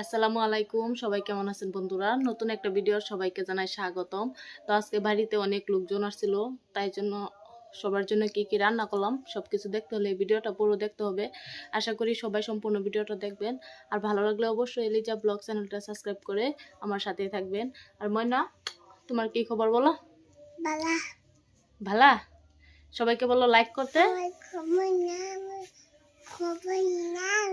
আসসালামু আলাইকুম। সবাই কেমন আছেন বন্ধুরা? নতুন একটা ভিডিও সবাইকে জানাই স্বাগতম। তো আজকে বাড়িতে অনেক লোকজন আসছিল তাই জন্য সবার জন্য কি কি রান্না করলাম সব কিছু দেখতে হলে ভিডিওটা পুরো দেখতে হবে। আশা করি সবাই সম্পূর্ণ ভিডিওটা দেখবেন। আর ভালো লাগলে অবশ্যই এলিজা ব্লগ চ্যানেলটা সাবস্ক্রাইব করে আমার সাথেই থাকবেন। আর ময়না তোমার কি খবর বলো? বালা। ভালা সবাইকে বলো লাইক করতে আমার খবর নাম খবর নাম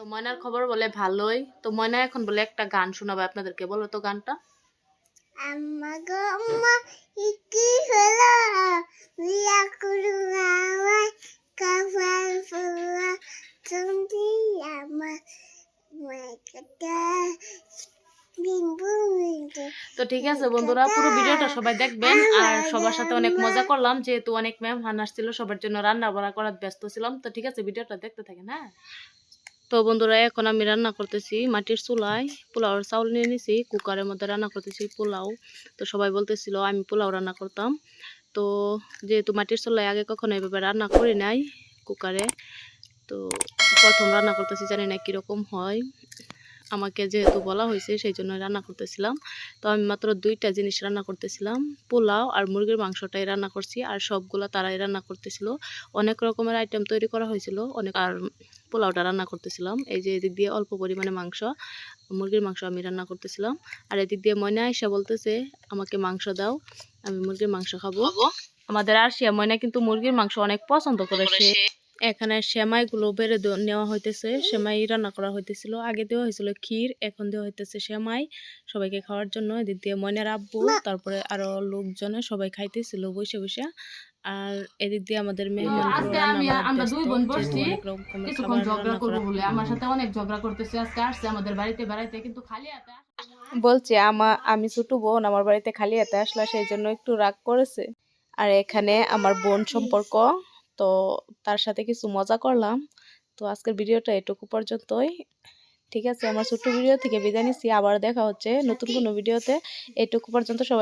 তো ময়নার খবর বলে ভালোই। তো ময়না এখন বলে একটা গান শোনাবে আপনাদেরকে বলো তো গানটা। আমার গম্মা ইকি হলো? বিয়া করু আমার কপাল ফুলা তুমি আমার তো ঠিক আছে বন্ধুরা পুরো ভিডিওটা সবাই দেখবেন। আর সবার সাথে অনেক মজা করলাম যেহেতু অনেক ম্যাম হান আসছিল সবার জন্য রান্না বাড়া করার ব্যস্ত ছিলাম। তো ঠিক আছে ভিডিওটা দেখতে থাকেন হ্যাঁ? তো বন্ধুরা, এখন আমি রান্না করতেছি মাটির চুলায় পোলাওর চাউল নিয়ে নিছি, কুকারের মধ্যে রান্না করতেছি পোলাও। তো সবাই বলতেছিল আমি পোলাও রান্না করতাম। তো যেহেতু মাটির চুলায় আগে কখনো এভাবে রান্না করি নাই কুকারে, তো প্রথম রান্না করতেছি, জানি না কীরকম হয়। আমাকে যেহেতু বলা হয়েছে সেই জন্য রান্না করতেছিলাম। তো আমি মাত্র দুইটা জিনিস রান্না করতেছিলাম। পোলাও আর মুরগির মাংসটাই রান্না করছি আর সবগুলো তারাই রান্না করতেছিল। অনেক রকমের আইটেম তৈরি করা হয়েছিল অনেক আর পোলাওটা রান্না করতেছিলাম। এই যে এদিক দিয়ে অল্প পরিমাণে মাংস মুরগির মাংস আমি রান্না করতেছিলাম। আর এদিক দিয়ে ময়না আয়সা বলতেছে আমাকে মাংস দাও আমি মুরগির মাংস খাব। আমাদের আরশিয়া ময়না কিন্তু মুরগির মাংস অনেক পছন্দ করেছে এখানে সেমাইগুলো বেড়ে নেওয়া হইতেছে সেমাই রান্না করা হইতেছিল। আগে দেওয়া হয়েছিল ক্ষীর এখন দেওয়া হইতেছে সেমাই। সবাইকে খাওয়ার জন্য এদিক দিয়ে ময়নার আব্বু তারপরে আরও লোকজনে সবাই খাইতেছিল বসে বসে। আর এদিক দিয়ে আমাদের মেহমান আজকে আমি আমরা দুই বোন বসছি। কিছুক্ষণ ঝগড়া করব বলে। আমার সাথে অনেক ঝগড়া করতেছে আজকে আসছে আমাদের বাড়িতে বেড়াইতে কিন্তু খালি হাতে বলছি আমা আমি ছোট বোন আমার বাড়িতে খালি হাতে আসলো সেই জন্য একটু রাগ করেছে। আর এখানে আমার বোন সম্পর্ক। তো তার সাথে কিছু মজা করলাম। তো আজকের ভিডিওটা এটুকু পর্যন্তই। ঠিক আছে, আমার ছোট্ট ভিডিও থেকে বিদায় নিচ্ছি। আবার দেখা হচ্ছে নতুন কোনো ভিডিওতে। এটুকু পর্যন্ত সবাই